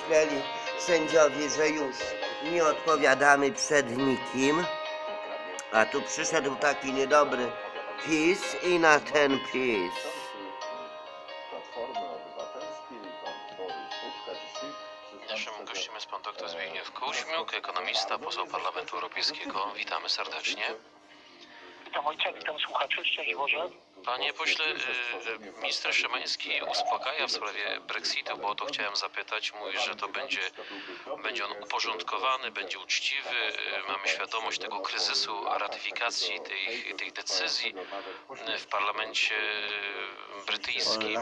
myśleli sędziowie, że już nie odpowiadamy przed nikim. A tu przyszedł taki niedobry PiS i na ten PiS. Naszym gościem jest pan dr Zbigniew Kuźmiuk, ekonomista, poseł Parlamentu Europejskiego. Witamy serdecznie. Witam ojca, witam słuchaczy, Boże. Panie pośle, y, minister Szymański uspokaja w sprawie Brexitu, bo o to chciałem zapytać. Mówi, że to będzie, będzie on uporządkowany, będzie uczciwy. Y, Mamy świadomość tego kryzysu ratyfikacji tej, tej decyzji y, w parlamencie brytyjskim,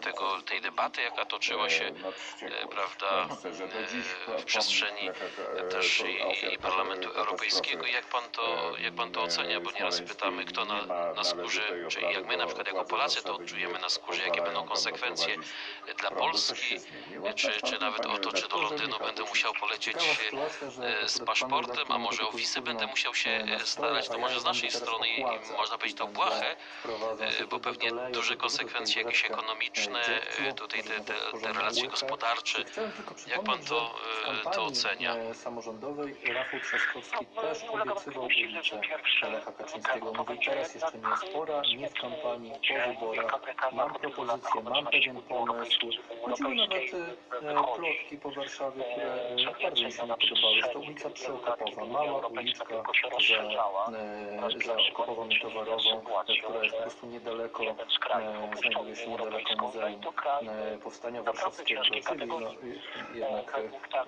tego, tej debaty, jaka toczyła się, prawda, w przestrzeni też i, i Parlamentu Europejskiego. Jak pan to, jak pan to ocenia? Bo nieraz pytamy, kto na, na skórze, czy jak my na przykład jako Polacy to odczujemy na skórze, jakie będą konsekwencje dla Polski, czy, czy nawet o to, czy do Londynu będę musiał polecieć e, z paszportem, a może o wisę będę musiał się e, starać, to może z naszej strony można powiedzieć to błahe, e, bo pewnie duże konsekwencje jakieś ekonomiczne, e, tutaj te, te, te relacje gospodarcze. Jak pan to, e, to ocenia? samorządowej Rafał Trzaskowski też obiecywał ulicę Lecha Kaczyńskiego. Mówi, teraz jeszcze nie jest pora, nie w kampanii, po wyborach. Mam propozycję, mam pewien pomysł. Chodziły nawet e, plotki po Warszawie, które e, bardzo mi się nie podobały. Jest to ulica Przeokopowa, mała uliczka za, e, za okopową towarową, e, która jest po prostu niedaleko, e, znajduje się niedaleko Muzeum e, Powstania Warszawskiego, czyli no, jednak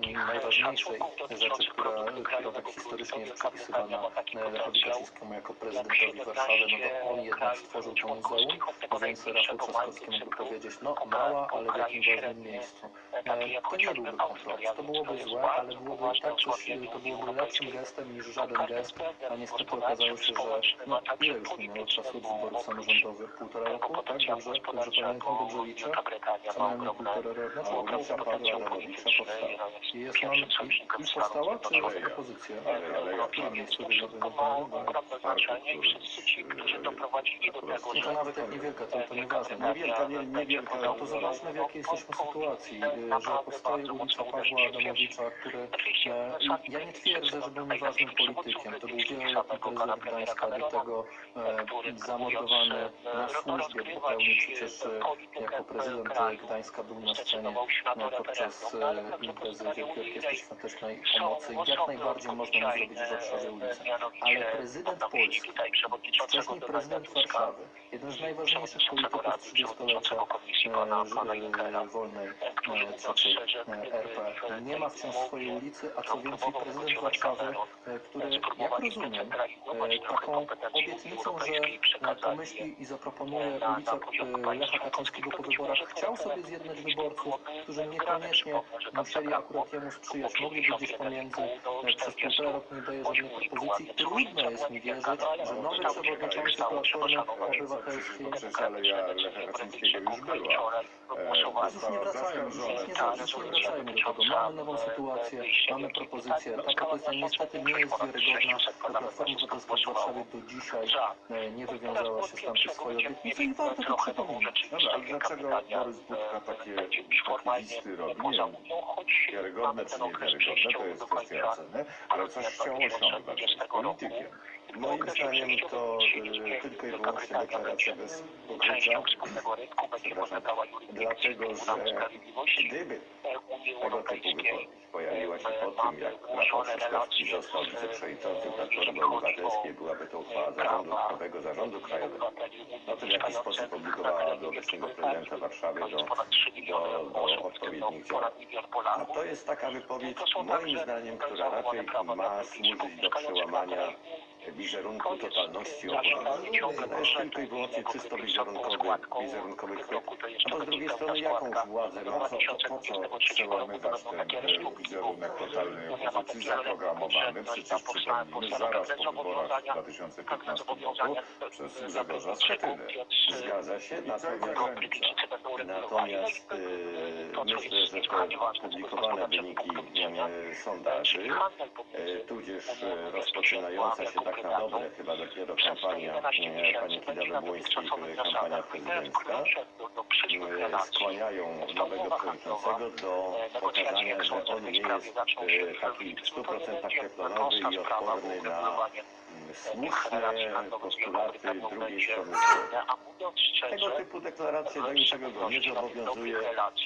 e, najważniejszej rzeczy, która, która tak historycznie jest przypisywana e, Lechowi Kaczyńskiemu jako prezydentowi Warszawy, no to on jednak stworzył to muzeum, więc Rafał Trzaskowski mógł powiedzieć, no mała, ale w jakim ważnym miejscu. E, To nie byłby kompromis, to byłoby złe, ale byłoby tak coś, to byłoby lepszym gestem niż żaden gest, a niestety okazało się, że no ile już minęło czasu od wyborów samorządowych? Półtora roku, tak? Dobrze, dobrze pamiętam, dobrze liczę? Co najmniej półtora roku, padła, ale ulica powstała. I jest nam, i, i powstała, czy jest propozycja? Ale- ale jak W którym pan- miejscu Cóż, to wygląda? ma ogromne znaczenie i wszyscy ci, którzy doprowadzili do tego, No to że nawet jak niewielka, to, to nieważne. Niewielka, nie- niewielka, No to zobaczmy w jakiej jesteśmy sytuacji, y, że powstaje ulica Pawła Adamowicza, który... E, ja nie twierdzę, że był nieważnym politykiem. To był wieloletni prezydent Gdańska, do tego e, zamordowany na służbie, popełnił przecież e, jako prezydent Gdańska był na scenie e, podczas e, imprezy Wielkiej Orkiestry Świątecznej Pomocy jak najbardziej można mu zrobić w Warszawie ulicę. Ale prezydent Polski, wcześniej prezydent Warszawy, jeden z najważniejszych polityków trzydziestolecia e, e, wolnej e, trzeciej e, RP, nie ma wciąż swojej ulicy, a co więcej prezydent Warszawy, e, który, jak rozumiem, e, taką obietnicą, że e, pomyśli i zaproponuje ulicę e, Lecha Kaczyńskiego po wyborach, chciał sobie zjednać wyborców, którzy niekoniecznie musieli akurat jemu sprzyjać, mogli być gdzieś pomiędzy, e, przez półtora roku nie daje żadnej propozycji. Trudno jest mi wierzyć, że nowy przewodniczący Platformy Obywatelskiej aleja Lecha Kaczyńskiego już była. E, już nie wracajmy, już nie, już nie wracajmy do tego. Mamy nową sytuację, mamy propozycję. Ta propozycja niestety nie jest wiarygodna. Platforma Obywatelska w Warszawie do dzisiaj e, nie wywiązała się z tamtej swojej obietnicy i warto to przypominać. Dobra, dlaczego Borys Budka takie, takie listy robi? Nie wiem, wiarygodne czy niewiarygodne, to jest kwestia oceny, ale coś chciał osiągnąć, jest politykiem. Moim zdaniem to y, tylko i wyłącznie deklaracja bez pokrycia, dlatego że gdyby tego typu wypowiedź pojawiła się po tym, jak Rafał Trzaskowski został wiceprzewodniczącym Platformy Obywatelskiej, byłaby to uchwała zarządu, nowego zarządu krajowego, no to w jakiś sposób obligowała do obecnego prezydenta Warszawy do, do, do odpowiednich działań. A to jest taka wypowiedź, moim zdaniem, która raczej ma służyć do przełamania wizerunku totalności obowiązków. To jest tylko i wyłącznie czysto wizerunkowy, wizerunkowy chwyt. To z drugiej strony jakąż władzę? No co, po co przełamywać ten e, wizerunek totalnej opozycji? zaprogramowany? Przecież przypomnijmy, zaraz po wyborach w 2015 roku przez Grzegorza Schetynę. Zgadza się, natomiast, natomiast e, myślę, że te publikowane wyniki e, sondaży, e, tudzież e, rozpoczynająca się tak na dobre, chyba dopiero kampania e, pani Kidawy Błońskiej, kampania prezydencka, e, skłaniają nowego przewodniczącego do pokazania, że on nie jest e, taki w 100% teflonowy i odporny na mm, słuszne postulaty drugiej strony. Tego typu deklaracje do niczego go nie zobowiązuje.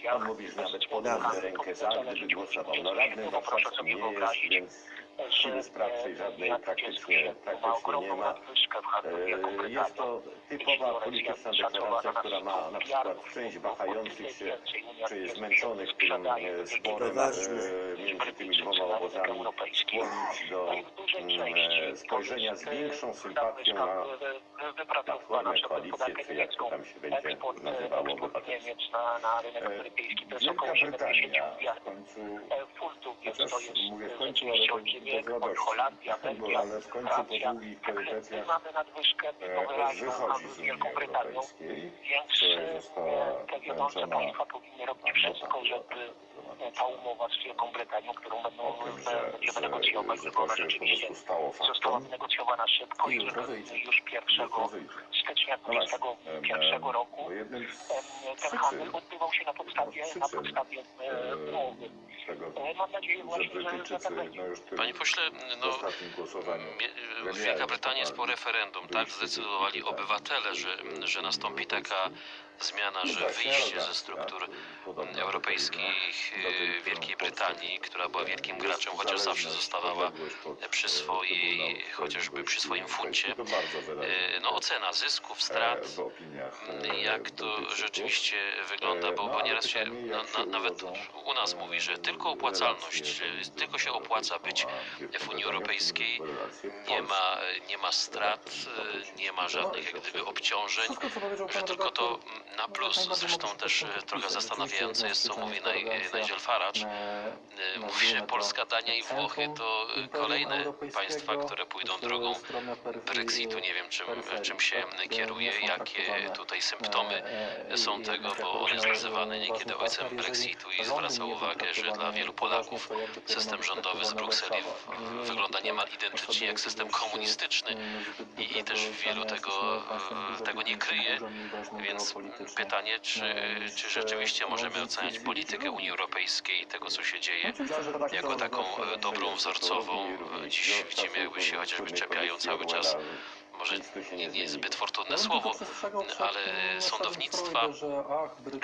Pan mówi, że nawet podałby rękę za, gdyby głosował. No radnym warszawskim nie jest, więc siły sprawczej żadnej praktycznie, praktycznie nie ma. E, Jest to typowa polityczna deklaracja, która ma na przykład część wahających się czy zmęczonych tym e, sporem e, między tymi dwoma obozami skłonić do mm, spojrzenia z większą sympatią na Platformę, koalicję, czy jak to tam się będzie nazywało obywatelskie. E, Wielka Brytania w końcu, chociaż mówię w końcu, ale to z radości, bo, ale w końcu po długich perypetiach e, wychodzi z Unii Europejskiej, która została wręczona wszystko, żeby ta umowa z Wielką Brytanią, którą będą, że, będziemy negocjować, że bo ona rzeczywiście została wynegocjowana szybko I już 1 Jutro wyjdzie. stycznia No właśnie, 2021 em, roku ten handel odbywał się na podstawie, no, na podstawie e, umowy. e, tego, E, Mam nadzieję że właśnie, że, że Brytyjczycy, tak będzie. no Panie pośle, no, Wielka Brytania jest po referendum, tak zdecydowali obywatele, że, że nastąpi taka zmiana, że wyjście ze struktur europejskich e, Wielkiej Brytanii, która była wielkim graczem, chociaż zawsze zostawała przy swojej, chociażby przy swoim funcie, e, no ocena zysków, strat, jak to rzeczywiście wygląda, bo, bo nieraz się no, na, nawet u nas mówi, że tylko opłacalność, e, tylko się opłaca być w Unii Europejskiej, nie ma, nie ma strat, e, nie ma żadnych jak gdyby obciążeń, że tylko to na plus. Zresztą też e, trochę zastanawiające jest, co mówi Naj- Nigel Farage. E, Mówi, że Polska, Dania i Włochy to e, kolejne państwa, które pójdą drogą Brexitu. Nie wiem, czym, czym się kieruje, jakie tutaj symptomy są tego, bo on jest nazywany niekiedy ojcem Brexitu i zwraca uwagę, że dla wielu Polaków system rządowy z Brukseli wygląda niemal identycznie jak system komunistyczny i, i też wielu tego, tego nie kryje. Więc pytanie, czy, czy rzeczywiście możemy oceniać politykę Unii Europejskiej i tego, co się dzieje, jako taką e, dobrą, wzorcową. Dziś widzimy, jakby się chociażby czepiają cały czas może nie, nie zbyt fortunne słowo, ale sądownictwa,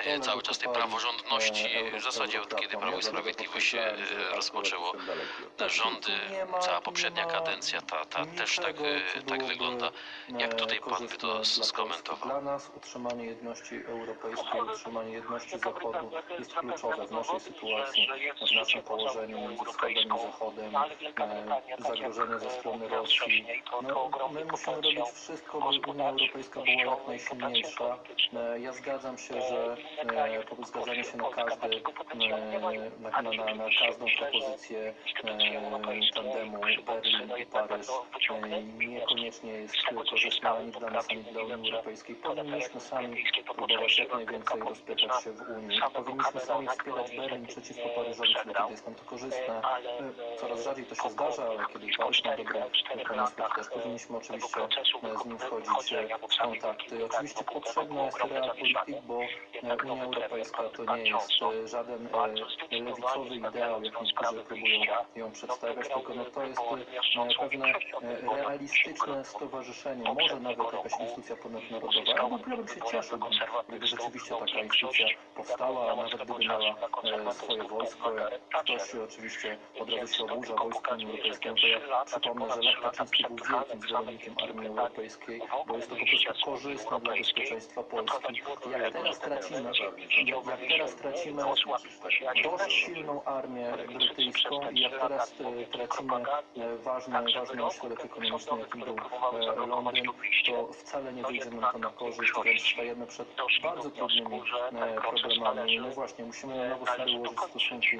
e, cały czas tej praworządności, w zasadzie od kiedy Prawo i Sprawiedliwość się e, rozpoczęło rządy, cała poprzednia kadencja, ta, ta też tak, e, tak wygląda. Jak tutaj pan by to skomentował? Dla nas utrzymanie jedności europejskiej, utrzymanie jedności Zachodu jest kluczowe w naszej sytuacji, w naszym położeniu między wschodem i zachodem, e, zagrożenie ze strony Rosji. No, my musimy robić wszystko, by Unia Europejska była jak najsilniejsza. E, Ja zgadzam się, że e, zgadzanie się na każdy, e, na, na, na, na każdą propozycję tandemu Berlin i Paryż niekoniecznie jest korzystna ani dla nas, ani dla Unii Europejskiej. Powinniśmy sami próbować jak najwięcej rozpieszać się w Unii. Powinniśmy sami wspierać Berlin przeciwko Paryżowi, kiedy jest nam to korzystne. Coraz rzadziej to się zdarza, ale kiedy ma dobre pomysły, też powinniśmy oczywiście e, z nim wchodzić e, w kontakty. Oczywiście potrzebna jest realpolitik, bo e, Unia Europejska to nie jest e, żaden e, lewicowy ideał, jak niektórzy próbują ją przedstawiać, tylko no to jest pewne realistyczne stowarzyszenie, może nawet jakaś instytucja ponadnarodowa. Ja bym, ja bym się cieszył, gdyby rzeczywiście taka instytucja powstała, a nawet gdyby miała swoje wojsko. Ktoś oczywiście od razu się oburza wojsku Unii Europejskiej, to ja przypomnę, że Lech Kaczyński był wielkim zwolennikiem Armii Europejskiej, bo jest to po prostu korzystne dla bezpieczeństwa Polski. Jak teraz tracimy, jak teraz tracimy dość silną armię brytyjską i jak teraz e, tracimy e, ważny, ważny ośrodek ekonomiczny, jakim był e, Londyn, to wcale nie wyjdzie nam to na korzyść, wręcz stajemy przed bardzo trudnymi problemami. No właśnie, musimy na nowo sobie ułożyć stosunki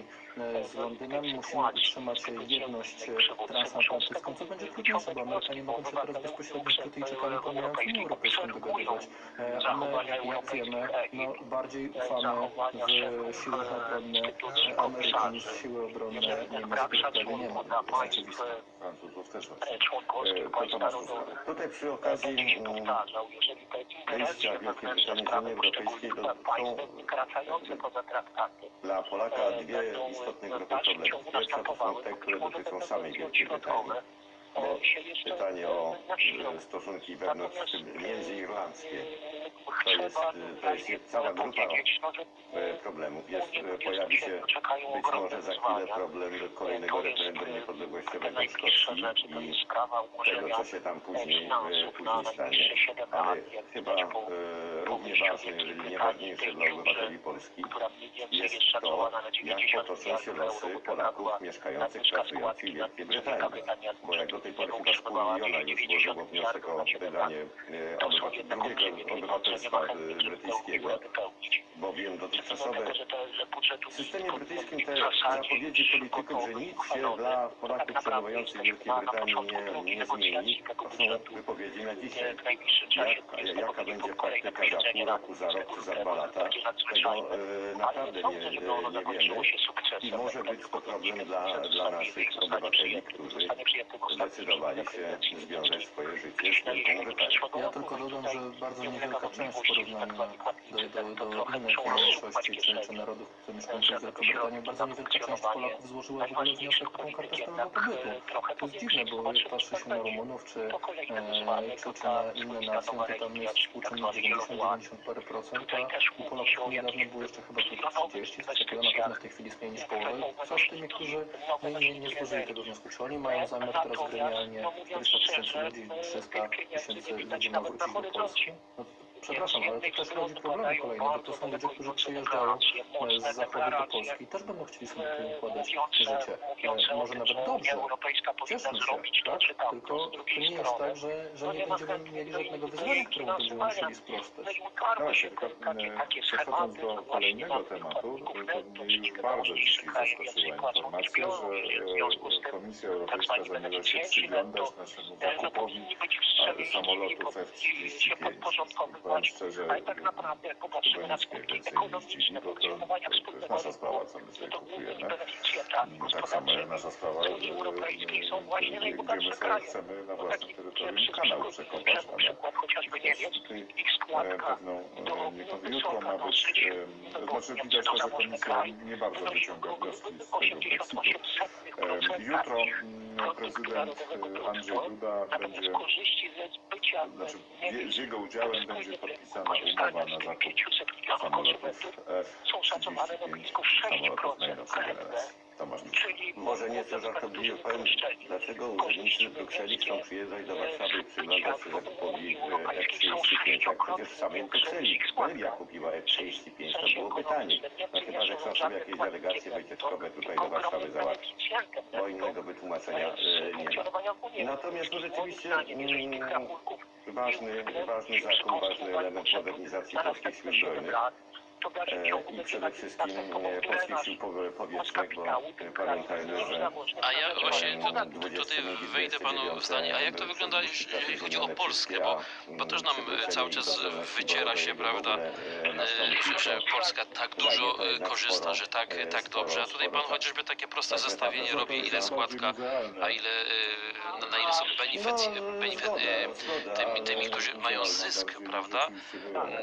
z Londynem, musimy utrzymać jedność transatlantycką, co będzie trudniejsze, bo Amerykanie mogą się teraz bezpośrednio bezpośrednio z Brytyjczykami pomijając Unię Europejską dogadywać. A my, jak wiemy, no, bardziej ufamy w siły obronne Ameryki niż w siły obronne Niemiec, których prawie nie ma. To jest oczywiste. Francuzów też. Tutaj przy okazji się powtarzał, jeżeli te wejścia ingerencje Wielkiej wewnętrzne Brytanii z sprawy Unii Europejskiej poszczególnych to państw są- wykraczające poza traktaty dla Polaka e, dwie będą istotne w grupy dalszym problemów. ciągu Pierwsza to są następowały, te, to które może dotyczą będą samej Wielkiej Brytanii. Pytanie o e, stosunki wewnątrz międzyirlandzkie to jest, e, to jest cała grupa e, problemów. Jest, pojawi się 27 czekają być może za chwilę problem kolejnego referendum niepodległościowego w Szkocji i tego, co się tam później, później stanie. najbliższe 7 Ale chyba równie ważne, jeżeli nie ważniejsze dla obywateli Polski, jest to, jak 90 potoczą się losy Polaków mieszkających, pracujących w Wielkiej Brytanii. Bo jak do tej pory chyba z pół miliona już 90 złożyło wniosek o wydanie e, obywatelstwa e, brytyjskiego. Bowiem dotychczasowe w systemie nie brytyjskim te zapowiedzi polityków, że nic się dla tak Polaków naprawdę przebywających w Wielkiej Brytanii nie, nie zmieni. tego To są wypowiedzi na dzisiaj. Jak, jaka będzie praktyka za pół roku, za rok czy za dwa lata, tego e, naprawdę nie, nie wiemy. I może być to problem dla, dla naszych obywateli, którzy zdecydowali się związać swoje życie z Wielką Brytanią. Ja tylko dodam, że bardzo niewielka część w porównaniu do, do, do innych mniejszości czy narodów zamieszkujących w Wielkiej Brytanii, bardzo niewielka część Polaków złożyła w ogóle wniosek o tą kartę stałego pobytu. To jest dziwne, bo jak patrzy się na Rumunów czy, e, czy, czy na inne nacje, to tam jest współczynnik 90-90 parę procent, a u Polaków niedawno było jeszcze chyba tylko 30, coś takiego, na pewno w tej chwili jest mniej niż połowa. I Co z tymi, którzy no, nie, nie złożyli tego wniosku? Czy oni mają zamiar teraz gremialnie 400 tysięcy ludzi, 300 tysięcy ludzi ma wrócić do Polski? No, przepraszam, ale to też rodzi problemy kolejne, bo to są ludzie, którzy przyjeżdżają e, z zachodu do Polski i też będą chcieli sobie tu układać życie. E, Może nawet dobrze, cieszmy się, tak? Tylko to nie jest tak, że, że nie będziemy mieli żadnego wyzwania, któremu będziemy musieli sprostać. No właśnie, tylko e, przechodząc do kolejnego tematu, to mnie już bardzo dzisiaj zaskoczyła informacja, że e, Komisja Europejska zamierza się przyglądać naszemu zakupowi e, samolotów F-35. Powiem szczerze, Ale tak naprawdę, jak popatrzymy na skutki ekonomiczne funkcjonowania wspólnego nasza rynku, sprawa, co my sobie to kupujemy. beneficjentami Tak gospodarczymi nasza sprawa, że, Unii Europejskiej są właśnie najbogatsze kraje. No taki pierwszy przykład, przykład, chociażby Niemiec, ich składka do e, być, dosyć znaczy widać, że komisja nie bardzo wyciąga wnioski z tego Jutro mm, prezydent e, Andrzej Duda będzie, znaczy z jego udziałem będzie podpisana umowa na zakup samolotów są szacowane na F-35, blisko samolotów 6% najnowszej generacji. Tomasz Czyli Może nieco żartobliwie powiem, dlaczego urzędnicy z Brukseli chcą przyjeżdżać do Warszawy i przyglądać się zakupowi e, F-35, jak przecież w samej Brukseli. Belgia kupiła F-35, to byłoby taniej. No chyba, że chcą sobie jakieś delegacje wycieczkowe tutaj do Warszawy załatwić, bo innego wytłumaczenia e, nie ma. Natomiast no rzeczywiście mm, ważny, ważny zakup, ważny element modernizacji polskich sił zbrojnych e, i przede wszystkim e, polskich sił pow- powietrznych, bo pamiętajmy, że A ja właśnie tu, tutaj wejdę panu w zdanie, a jak to wygląda, jeżeli chodzi o Polskę, bo, bo też nam e, cały czas wyciera się, prawda, e, że, że Polska tak dużo e, korzysta, że tak, tak dobrze, a tutaj pan chociażby takie proste zestawienie robi, ile składka, a ile, e, na- na ile są benefit, benefit, e, tymi, tymi, którzy mają zysk, prawda?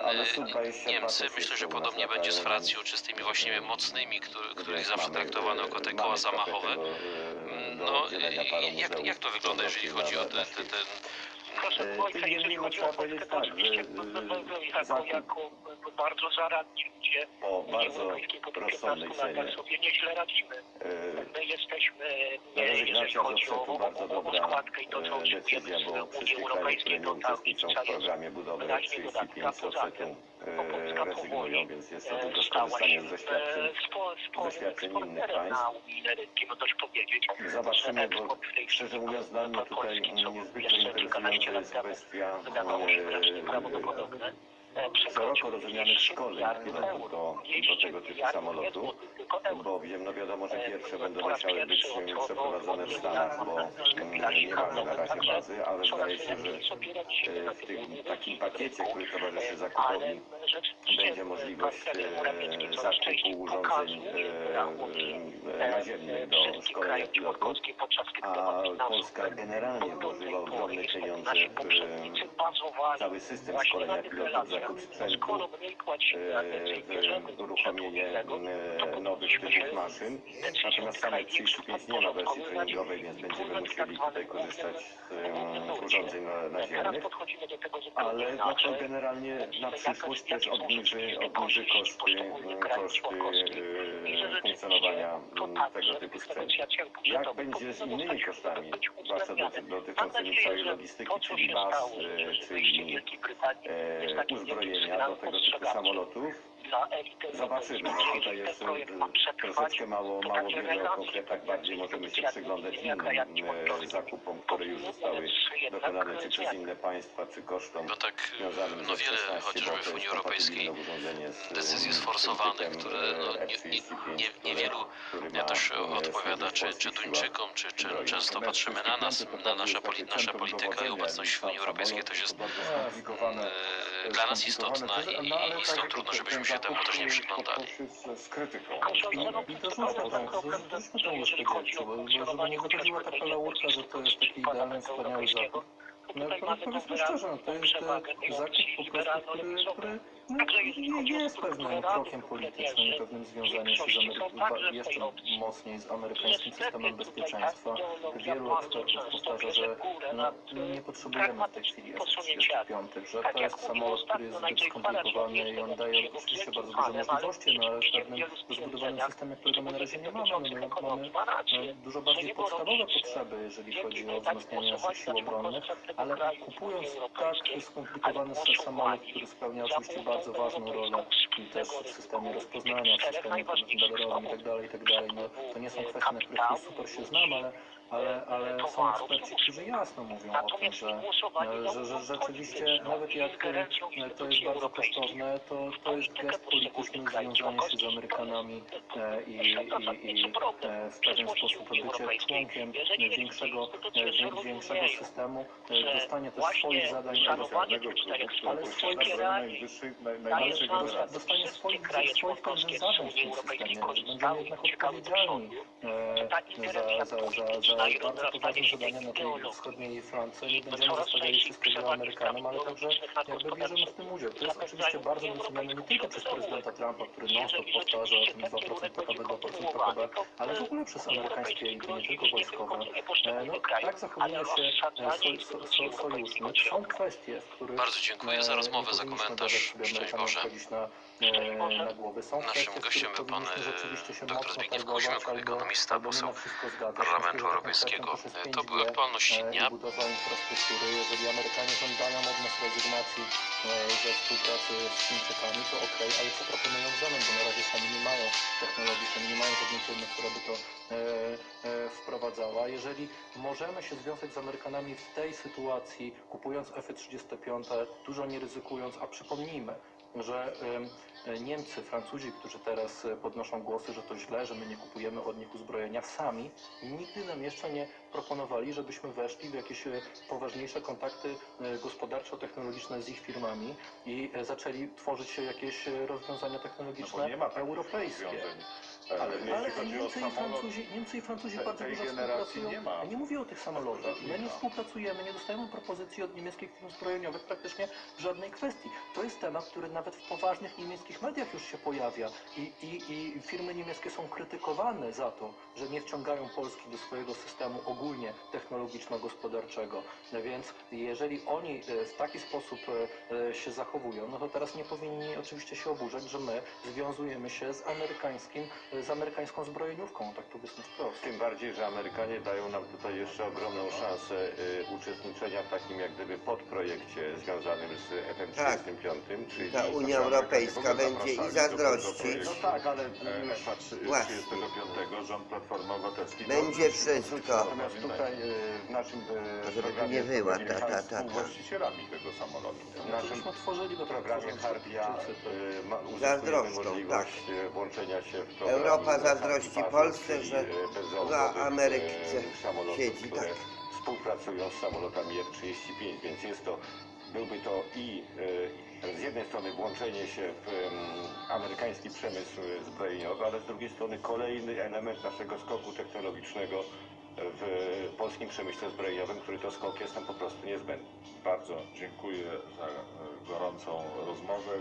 E, Niemcy, myślę, że podobnie będzie z Francją, czy z tymi właśnie mocnymi, który, których zawsze traktowano jako te koła zamachowe. No, i jak, jak to wygląda, jeżeli chodzi o te, te, ten... Proszę E, Państwa, jeżeli chodzi o Polskę, to tak, że, oczywiście e, jako, jako bardzo zaradni ludzie o bardzo Europejskiej po tych rozsądnej 15 latach sobie nieźle radzimy. E, My jesteśmy, nie, jeżeli chodzi o, o, o, składkę i to, co e, oczekujemy decyzja, z bo Unii Europejskiej, nie to ta uczestniczą w różnica jest programie budowy wyraźnie dodatnia. 35 z Poza tym, e, powoli, e, tylko stała skorzystanie się z doświadczeń. e, państw. na unijne rynki, no dość powiedzieć. Zobaczymy, bo szczerze mówiąc dla mnie tutaj niezwykle interesująca jest kwestia wydawało się e, e, szeroko rozumianych 200 szkoleń pilotów euro. do, do 200 tego typu samolotu, nie euro. bowiem no wiadomo, że pierwsze E, będą po raz musiały być przeprowadzone w Stanach, bo mm, nie mamy na razie także bazy, ale zdaje się, że e, w tym takim pakiecie, który towarzyszy ale zakupowi, będzie możliwość e, zakupu urządzeń e, e, naziemnych do szkolenia pilotów, a Polska generalnie włożyła ogromne pieniądze w cały system szkolenia pilotów. Zakup sprzętu, e, w uruchomienie e, nowych typów maszyn. Natomiast większy 35 nie ma wersji treningowej, więc będziemy musieli tak tutaj korzystać z urządzeń naziemnych. Ale to generalnie na przyszłość też obniży, obniży koszty, koszty e, funkcjonowania em, także tego typu sprzętu. Jak będzie z innymi kosztami, zwłaszcza dotyczącymi całej logistyki, czyli baz, e, czyli e, wielkim uzbrojenia do tego typu samolotów. Zobaczymy, no tutaj jest przetrwać, troszeczkę mało, mało wiele o konkretach, bardziej możemy się przyglądać innym członkowskimi zakupom, które już zostały dokonane czy przez inne państwa, czy kosztom No tak, związanym no ze wiele, 16, chociażby bo to w Unii jest Europejskiej z, decyzji sforsowanych, które no, nie, nie, F-35, nie, niewielu też odpowiada, czy, czy Duńczykom, czy, czy często patrzymy na nas, na nasza, poli, nasza polityka i obecność w Unii Europejskiej też jest e, dla nas istotna i, i, i stąd trudno, żebyśmy się temu też nie przyglądali. Z krytyką. I to żółto, tak, dziegciu, bo żeby nie wychodziła taka laurka, że to jest taki idealny, wspaniały zakup. No po- powiedzmy szczerze, no to jest e, zakup po prostu, który, który no, nie jest pewnym krokiem politycznym i pewnym związaniem się z Amery- jeszcze mocniej z amerykańskim systemem bezpieczeństwa. Wielu ekspertów powtarza, że no, nie potrzebujemy w tej chwili F-35, że to jest samolot, który jest zbyt skomplikowany i on daje oczywiście bardzo duże możliwości, no ale w pewnym zbudowanym systemie, którego my na razie nie mamy, no, my mamy no, dużo bardziej podstawowe potrzeby, jeżeli chodzi o wzmacnianie naszych sił obronnych, ale kupując tak skomplikowany samolot, który spełnia oczywiście bardzo ważną rolę i też w systemie rozpoznania, w systemie radarowym itd., itd., no, to nie są kwestie, na których tu super się znam, ale ale, ale są eksperci, którzy jasno mówią o tym, że, e, że, że rzeczywiście nawet jak e, to jest bardzo kosztowne, to, to jest gest polityczny związanie się z Amerykanami e, i, i, i w pewien sposób bycie członkiem większego, większego systemu, dostanie też swoich zadań, ale swoich najwyższych, naj- najwyższych ale dostanie swoich, swoich także zadań w tym systemie, że będziemy jednak odpowiedzialni e, za, za, za, za bardzo poważne zadania na tej wschodniej flance. Nie będziemy zostawiali wszystkiego Amerykanom, ale także jakby bierzemy w tym udział. To jest oczywiście bardzo doceniane nie tylko przez prezydenta Trumpa, który non-stop powtarza o tym 2% PKB, 2% PKB, ale w ogóle przez amerykańskie elity, nie tylko wojskowe. E, No, tak zachowuje się e, soj, so, so, sojusznik. Są kwestie, w których Bardzo dziękuję za e, rozmowę, nie za komentarz. dawać sobie Szczęść Boże. wchodzić na, e, głowy. Są Naszym kwestie, gościem był pan, e, rzeczywiście się dr mocno Zbigniew albo- ekonomista, poseł. Parlamentu Europejskiego. też To były 5G, aktualności e, dnia. budowa infrastruktury. Jeżeli Amerykanie żądają od nas rezygnacji e, ze współpracy z Chińczykami, to okej, ale co proponują w zamian, bo na razie sami nie mają technologii, sami nie mają żadnej firmy, która by to e, e, wprowadzała. Jeżeli możemy się związać z Amerykanami w tej sytuacji, kupując F-35, dużo nie ryzykując, a przypomnijmy, że em, Niemcy, Francuzi, którzy teraz e, podnoszą głosy, że to źle, że my nie kupujemy od nich uzbrojenia, sami nigdy nam jeszcze nie proponowali, żebyśmy weszli w jakieś e, poważniejsze kontakty e, gospodarczo-technologiczne z ich firmami i zaczęli tworzyć się jakieś rozwiązania No technologiczne takich europejskie. rozwiązań. Ale, ale Jeśli chodzi o Niemcy, i samolot, Francuzi, Niemcy i Francuzi te- bardzo tej dużo generacji współpracują. nie ma. Ja nie mówię o tych samolotach. My nie współpracujemy, nie dostajemy propozycji od niemieckich firm zbrojeniowych praktycznie w żadnej kwestii. To jest temat, który nawet w poważnych niemieckich mediach już się pojawia i, i, i firmy niemieckie są krytykowane za to, że nie wciągają Polski do swojego systemu ogólnie technologiczno-gospodarczego. No Więc jeżeli oni e, w taki sposób e, e, się zachowują, no to teraz nie powinni oczywiście się oburzać, że my związujemy się z amerykańskim e, z amerykańską zbrojeniówką, tak powiedzmy wprost. Tym bardziej, że Amerykanie dają nam tutaj jeszcze ogromną szansę y, uczestniczenia w takim jak gdyby podprojekcie związanym z FM35, czyli... Ta Unia Europejska w będzie i tego No tak, ale... E, Właśnie. 35 rząd Platformy Obywatelskiej. Będzie wszystko. Natomiast tutaj y, w naszym y, Żeby nie wyła, ta, ta, ta, ta. Współwłaścicielami tego samolotu. W No, naszym otworzyli programie tak, y, ma, uzyskujemy możliwość y, włączenia się w program Europa zazdrości Polsce, że y, samolotów, siedzi, tak. współpracują z samolotami F-35, więc jest to, byłby to i y, z jednej strony włączenie się w amerykański przemysł zbrojeniowy, ale z drugiej strony kolejny element naszego skoku technologicznego w polskim przemyśle zbrojeniowym, który to skok jest nam po prostu niezbędny. Bardzo dziękuję za e, gorącą rozmowę.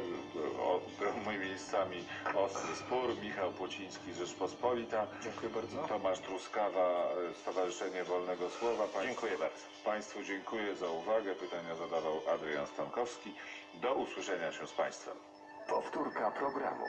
O, był miejscami ostry spór. Michał Płociński, Rzeczpospolita. Dziękuję bardzo. Tomasz Truskawa, e, Stowarzyszenie Wolnego Słowa. Państwu, Dziękuję bardzo. Państwu dziękuję za uwagę. Pytania zadawał Adrian Stankowski. Do usłyszenia się z Państwem. Powtórka programu.